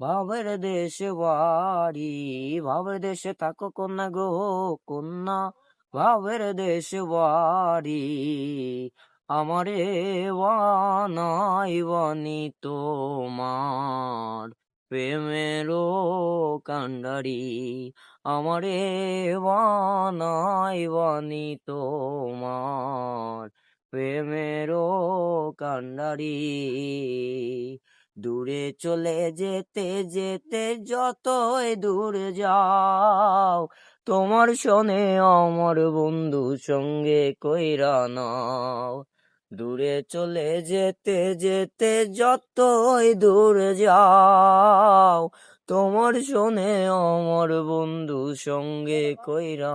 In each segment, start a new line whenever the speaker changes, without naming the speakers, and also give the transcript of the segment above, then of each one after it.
ভাবের দেশে বাড়ি ভাবের দেশে থাকো কন্যা গো কন্যা ভাবের দেশে বাড়ি আমারে বানাই বানি তোমার প্রেমেরও কান্ডারি আমারে বানাই বানি তোমার প্রেমেরও কান্ডারি দূরে চলে যেতে যেতে যতই দূরে যাও, তোমার শোনে অমর বন্ধু সঙ্গে কইরা দূরে চলে যেতে যেতে যতই দূরে যাও, তোমার শোনে অমর বন্ধু সঙ্গে কইরা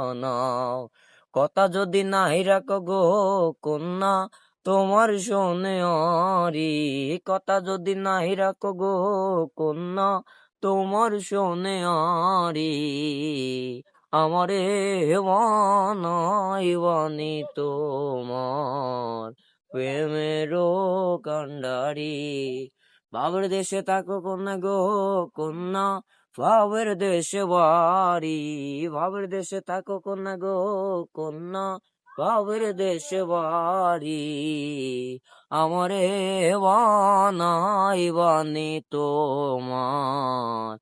কথা যদি নাই রাখো গো কন্যা তোমার শোনে আরি কথা যদি নাই রাখো গো কন্যা, তোমার শোনে আরি আমারে বানাই বানি তোমার। প্রেমেরও কান্ডারি বাবার দেশে থাকো কন্যা গো কন্যা বাবার দেশে বাড়ি বাবার দেশে থাকো কন্যা গো কন্যা বাবার দেশে বাড়ি আমারে বানাই বানি তোমার।